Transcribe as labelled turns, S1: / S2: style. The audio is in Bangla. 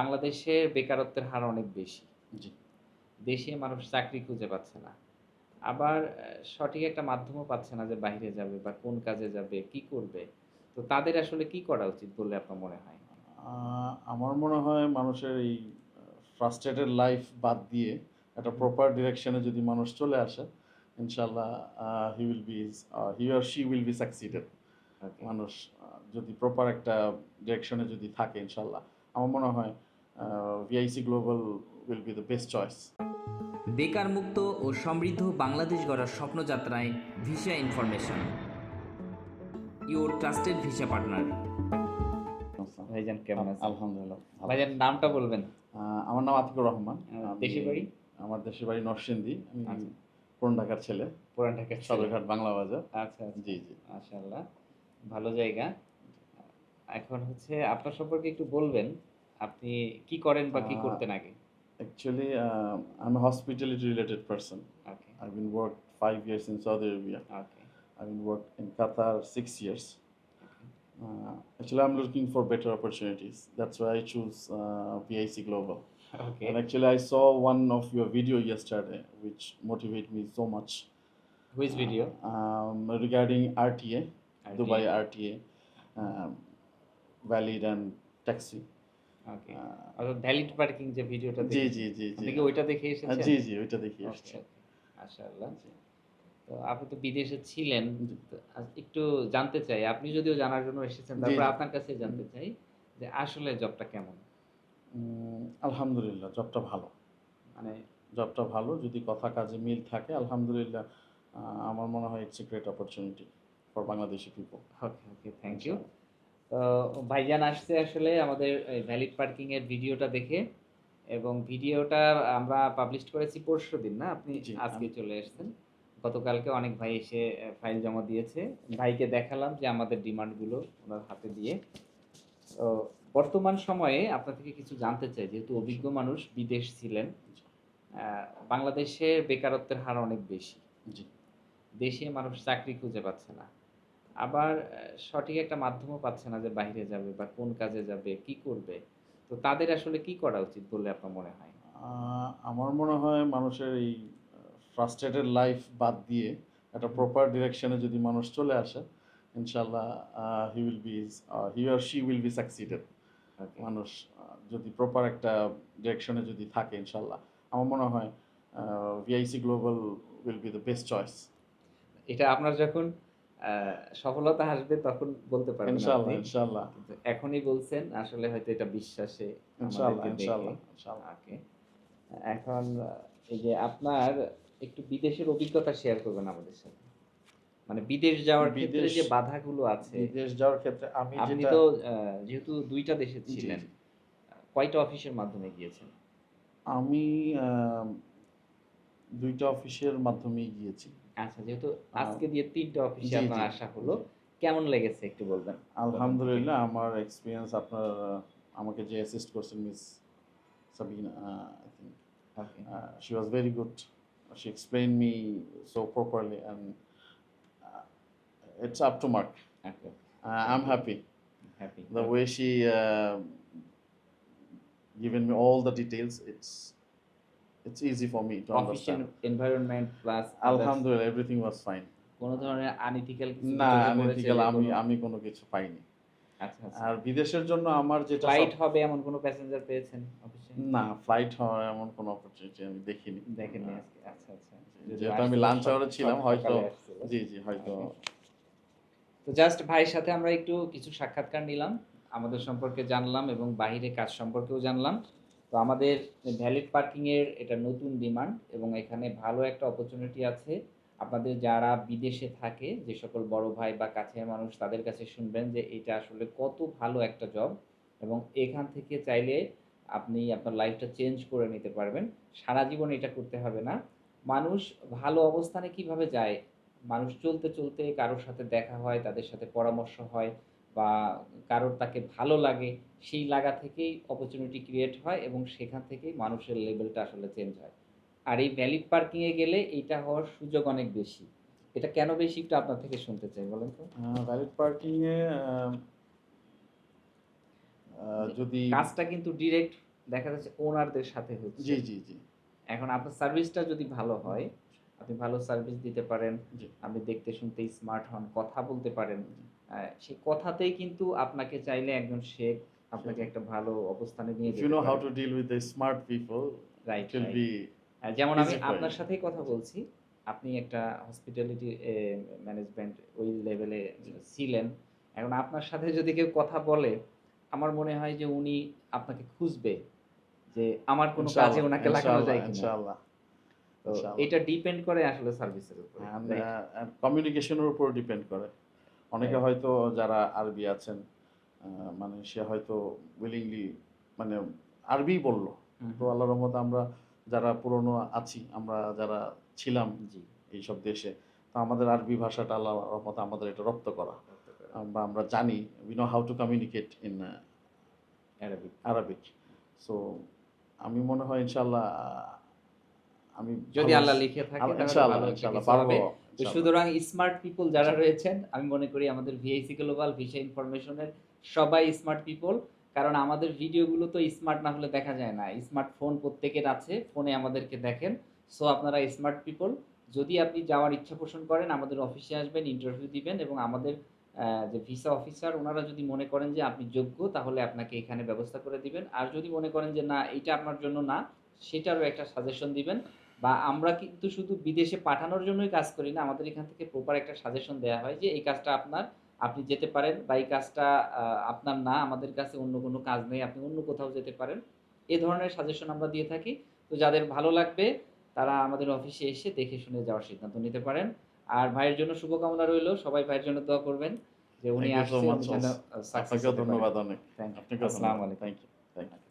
S1: বাংলাদেশের বেকারত্বের হার অনেক বেশি। দেশে মানুষ চাকরি খুঁজে পাচ্ছে না। আবার সঠিক একটা মাধ্যমও পাচ্ছে না যে বাইরে যাবে বা কোন কাজে যাবে কি করবে। তো তাদের আসলে কি করা উচিত বলে আপনার মনে হয়?
S2: আমার মনে হয় মানুষের এই ফ্রাস্ট্রেটেড লাইফ বাদ দিয়ে একটা প্রপার ডিরেকশনে যদি মানুষ চলে আসে ইনশাল্লাহ he will be he are she will be
S1: succeeded
S2: মানুষ যদি প্রপার একটা ডিরেকশনে যদি থাকে ইনশাল্লাহ আমার মনে হয় VIC global will be the best choice
S3: বেকার মুক্ত ও সমৃদ্ধ বাংলাদেশ গড়ার স্বপ্নযাত্রায় visa information. Your trusted visa partner
S1: ভাইজান কেমন আছেন?
S2: আলহামদুলিল্লাহ।
S1: ভাইজান নামটা বলবেন।
S2: আমার নাম আতিকুর রহমান।
S1: দেশের বাড়ি?
S2: আমার দেশের বাড়ি নরসিংদী। আমি
S1: আচ্ছা।
S2: পুরান ঢাকার ছেলে।
S1: পুরান ঢাকার।
S2: সদরঘাট বাংলা বাজার।
S1: আচ্ছা আচ্ছা।
S2: জি জি।
S1: মাশাআল্লাহ। ভালো জায়গা। এখন হচ্ছে আপনার সম্পর্কে একটু বলবেন। আপনি কি করেন বা কি
S2: আহ,
S1: করতেন আগে
S2: Actually, uh, I'm a hospitality related person.
S1: Okay
S2: I've been worked five years in Saudi Arabia.
S1: Okay
S2: I've been worked in Qatar six years. Uh, actually, I'm looking for better opportunities. That's why I choose uh, VIC Global.
S1: Okay
S2: And actually, I saw one of your video yesterday, which motivated me so much
S1: which video
S2: um, regarding RTA, Dubai RTA, um, valid and taxi. Okay
S1: অর্থাৎ ভ্যালিড পার্কিং যে ভিডিওটা
S2: জি জি জি
S1: আপনি
S2: জি
S1: কি ওইটা দেখে এসেছেন?
S2: জি জি ওইটা দেখি
S1: ওকে। মাশাআল্লাহ। তো আপনি তো বিদেশে ছিলেন একটু জানতে চাই আপনি যদিও জানার জন্য এসেছেন তারপর আপনার কাছে জানতে চাই যে আসলে জবটা কেমন?
S2: আলহামদুলিল্লাহ জবটা ভালো।
S1: মানে
S2: জবটা ভালো যদি কথা কাজে মিল থাকে আলহামদুলিল্লাহ আমার মনে হয় it's a great opportunity for Bangladeshi people
S1: okay okay thank you তো ভাইজান আসছে আসলে আমাদের ভ্যালিড পার্কিং এর ভিডিওটা দেখে এবং ভিডিওটা আমরা পাবলিশ করেছি পরশু দিন না? আপনি আজকে চলে এসেছেন। গতকালকে অনেক ভাই এসে ফাইল জমা দিয়েছে। ভাইকে দেখালাম যে আমাদের ডিমান্ডগুলো ওনার হাতে দিয়ে। তো বর্তমান সময়ে আপনার থেকে কিছু জানতে চাই যেহেতু অভিজ্ঞ মানুষ বিদেশ ছিলেন। আহ, বাংলাদেশের বেকারত্বের হার অনেক বেশি। দেশে মানুষ চাকরি খুঁজে পাচ্ছে না। আবার সঠিক একটা মাধ্যমও পাচ্ছে না যে বাইরে যাবে বা কোন কাজে যাবে কি করবে। তো তাদের আসলে কি করা উচিত বলে আপনার মনে হয়?
S2: আমার মনে হয় মানুষের এই ফ্রাস্ট্রেটেড লাইফ বাদ দিয়ে একটা প্রপার ডিরেকশনে যদি মানুষ চলে আসে ইনশাল্লাহ he will be he are she will be
S1: succeeded
S2: মানুষ যদি প্রপার একটা ডিরেকশনে যদি থাকে ইনশাল্লাহ আমার মনে হয় VIC global will be the best choice
S1: এটা আপনার যখন সফলতা আসবে তখন বলতে পারবেন।
S2: ইনশাল্লাহ
S1: কিন্তু এখনই বলছেন আসলে হয়তো এটা বিশ্বাসে।
S2: ইনশাল্লাহ ইনশাল্লাহ
S1: Okay. এখন এই যে আপনার একটু বিদেশের অভিজ্ঞতা শেয়ার করবেন আমাদের সাথে মানে বিদেশ যাওয়ার ক্ষেত্রে যে বাধাগুলো আছে
S2: বিদেশ যাওয়ার ক্ষেত্রে আমি
S1: আপনি তো যেহেতু দুইটা দেশে ছিলেন কয়টা অফিসের মাধ্যমে গিয়েছেন
S2: আমি দুইটা অফিসের মাধ্যমেই গিয়েছি।
S1: আচ্ছা যেহেতু আজকে দিয়ে তিনটা অফিসে আপনার আসা হলো কেমন লেগেছে একটু বলবেন?
S2: আলহামদুলিল্লাহ আমার এক্সপিরিয়েন্স আপনার আমাকে যে অ্যাসিস্ট করছেন miss Sabina I
S1: think
S2: she was very good she explain me so properly and it's up to mark
S1: okay
S2: I am happy
S1: happy
S2: the way she uh, given me all the details it's it's easy for me to understand.
S1: Environment plus
S2: alhamdulillah everything was fine.
S1: কোনো ধরনের আনইথিক্যাল কিছু
S2: না
S1: চোখে
S2: আমি আমি
S1: কোনো-
S2: কিছু পাইনি।
S1: আচ্ছা আচ্ছা।
S2: আর বিদেশের জন্য আমার যেটা
S1: ফ্লাইট হবে এমন কোনো প্যাসেঞ্জার পেয়েছেন অফিসে
S2: না ফ্লাইট হওয়ার এমন কোনো অপরচুনিটি আমি দেখিনি।
S1: দেখেননি আজকে। আচ্ছা আচ্ছা।
S2: যেহেতু আমি লাঞ্চ আওয়ারে ছিলাম হয়তো জি জি হয়তো
S1: তো জাস্ট ভাইয়ের সাথে আমরা একটু কিছু সাক্ষাৎকার নিলাম। আমাদের সম্পর্কে জানলাম এবং বাইরে কাজ সম্পর্কেও জানলাম। তো আমাদের ভ্যালিড পার্কিংয়ের এটা নতুন ডিমান্ড এবং এখানে ভালো একটা অপরচুনিটি আছে। আপনাদের যারা বিদেশে থাকে, যে সকল বড় ভাই বা কাছের মানুষ তাদের কাছে শুনবেন যে এটা আসলে কত ভালো একটা জব এবং এখান থেকে চাইলে আপনি আপনার লাইফটা চেঞ্জ করে নিতে পারবেন। সারা জীবন এটা করতে হবে না। মানুষ ভালো অবস্থানে কীভাবে যায়? মানুষ চলতে চলতে কারোর সাথে দেখা হয়, তাদের সাথে পরামর্শ হয়। বা কারোর তাকে ভালো লাগে সেই লাগা থেকেই অপরচুনিটি ক্রিয়েট হয় এবং সেখান থেকেই মানুষের লেভেলটা আসলে চেঞ্জ হয়। আর এই ভ্যালিড পার্কিংয়ে গেলে এইটা হওয়ার সুযোগ অনেক বেশি। এটা কেন বেশি একটু আপনার থেকে শুনতে চাই বলেন তো।
S2: ভ্যালিড পার্কিং এ আহ, আহ, যদি
S1: কাজটা কিন্তু ডিরেক্ট দেখা যাচ্ছে ওনারদের সাথে হচ্ছে।
S2: জি জি জি।
S1: এখন আপনার সার্ভিসটা যদি ভালো হয় আপনি ভালো সার্ভিস দিতে পারেন আপনি দেখতে শুনতে স্মার্ট হন কথা বলতে পারেন সেই কথাতেই কিন্তু আপনাকে চাইলে একজন শেখ আপনাকে একটা ভালো অবস্থানে নিয়ে যেতে
S2: know how
S1: পারে
S2: to deal with the smart people, right will be
S1: যেমন আমি. আপনার সাথেই কথা বলছি আপনি একটা হসপিটালিটি ম্যানেজমেন্ট ওই লেভেলে ছিলেন। এখন আপনার সাথে যদি কেউ কথা বলে আমার মনে হয় যে উনি আপনাকে খুঁজবে যে আমার কোনো কাজে ওনাকে লাগানো যায় কিনা।
S2: ইনশাআল্লাহ।
S1: তো এটা ডিপেন্ড করে আসলে সার্ভিসের উপর
S2: কমিউনিকেশনের উপর ডিপেন্ড করে। অনেকে হয়তো যারা আরবি আছেন মানে সে হয়তো উইলিংলি মানে আরবি বলল। তো আল্লাহ রহমত আমরা যারা পুরনো আছি আমরা যারা ছিলাম
S1: জি।
S2: এইসব দেশে তো আমাদের আরবি ভাষাটা আল্লাহ রহমত আমাদের এটা রপ্ত করা। আমরা আমরা জানি we know how to communicate in
S1: Arabic
S2: Arabic so আমি মনে হয় ইনশাল্লাহ আমি
S1: যদি আল্লাহ লিখে থাকে
S2: ইনশাআল্লাহ ইনশাআল্লাহ পারব।
S1: তো। সুতরাং স্মার্ট পিপল যারা রয়েছেন আমি মনে করি আমাদের ভিআইসি গ্লোবাল ভিসা ইনফরমেশনের সবাই স্মার্ট পিপল কারণ আমাদের ভিডিওগুলো তো স্মার্ট না হলে দেখা যায় না। স্মার্টফোন প্রত্যেকের আছে ফোনে আমাদেরকে দেখেন। সো আপনারা স্মার্ট পিপল যদি আপনি যাওয়ার ইচ্ছা পোষণ করেন আমাদের অফিসে আসবেন ইন্টারভিউ দিবেন এবং আমাদের যে ভিসা অফিসার ওনারা যদি মনে করেন যে আপনি যোগ্য তাহলে আপনাকে এখানে ব্যবস্থা করে দিবেন। আর যদি মনে করেন যে না এটা আপনার জন্য না সেটারও একটা সাজেশন দিবেন। বা আমরা কিন্তু শুধু বিদেশে পাঠানোর জন্যই কাজ করি না আমাদের এখান থেকে প্রপার একটা সাজেশন দেওয়া হয় যে এই কাজটা আপনার আপনি যেতে পারেন বা এই কাজটা আপনার না আমাদের কাছে অন্য কোনো কাজ নেই আপনি অন্য কোথাও যেতে পারেন এ ধরনের সাজেশন আমরা দিয়ে থাকি তো যাদের ভালো লাগবে তারা আমাদের অফিসে এসে দেখে শুনে যাওয়ার সিদ্ধান্ত নিতে পারেন আর ভাইয়ের জন্য শুভকামনা রইল সবাই ভাইয়ের জন্য দোয়া করবেন যে উনি
S2: Thank you so
S1: আসছে
S2: much,
S1: উনি যেন
S2: also.
S1: success
S2: আপনাকেও
S1: হতে পারে।
S2: ধন্যবাদ অনেক
S1: you.
S2: আপনাকেও
S1: আসসালামু আলাইকুম।
S2: Thank you thank you